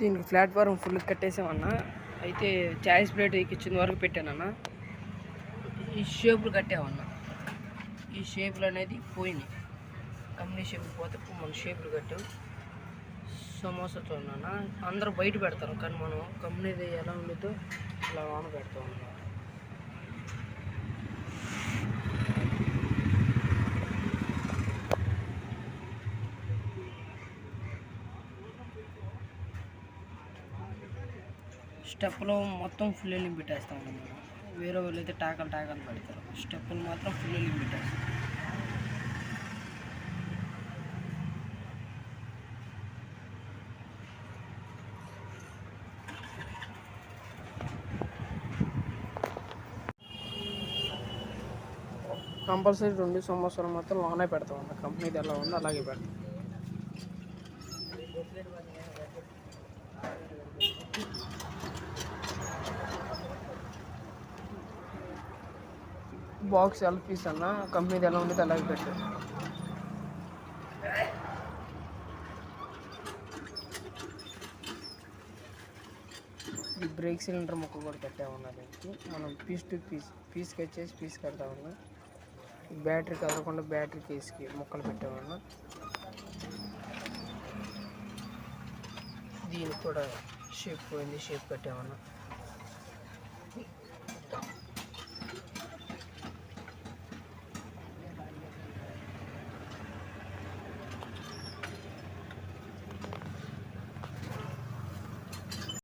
దీనికి platform full కట్టేసామన్నా. అయితే choice plate kitchen వరకు పెట్టానన్న. ఈ షేపులు కట్టామన్నా. ఈ షేపులు అనేది పోయినాయి. కంపెనీ షేపులు పోతే మనం మన షేపులు కట్టాం. సమోసాతో చూడన్నా అందరూ బయట పెడతారు కానీ మనం కంపెనీది ఎలా ఉండేదో అలా ఆన పెడతాం అన్నమాట స్టెప్లో మొత్తం ఫుల్ లింక్ పెట్టేస్తాం అన్నమాట. వేరే వాళ్ళు అయితే టాకలు టాకలు పెడతారు స్టెప్పులు మాత్రం ఫుల్ లింక్ పెట్టేస్తాం కంపల్సరీ రెండు సంవత్సరం మాత్రం లోనే పెడతాం అన్న. కంపెనీది ఎలా ఉందో అలాగే పెడతాం. బాక్స్ ఎలా పీస్ అన్న కంపెనీది ఎలా ఉందో అలాగే పెట్టు. ఈ బ్రేక్ సిలిండర్ ముక్క కూడా పెట్టామన్నా దీనికి. మనం పీస్ టు పీస్ పీస్కి వచ్చేసి పీస్ కడతామన్నా బ్యాటరీ కదలకుండా బ్యాటరీ కేసుకి ముక్కలు పెట్టామన్నా దీనికి కూడా షేప్ పోయింది షేప్ పెట్టామన్నా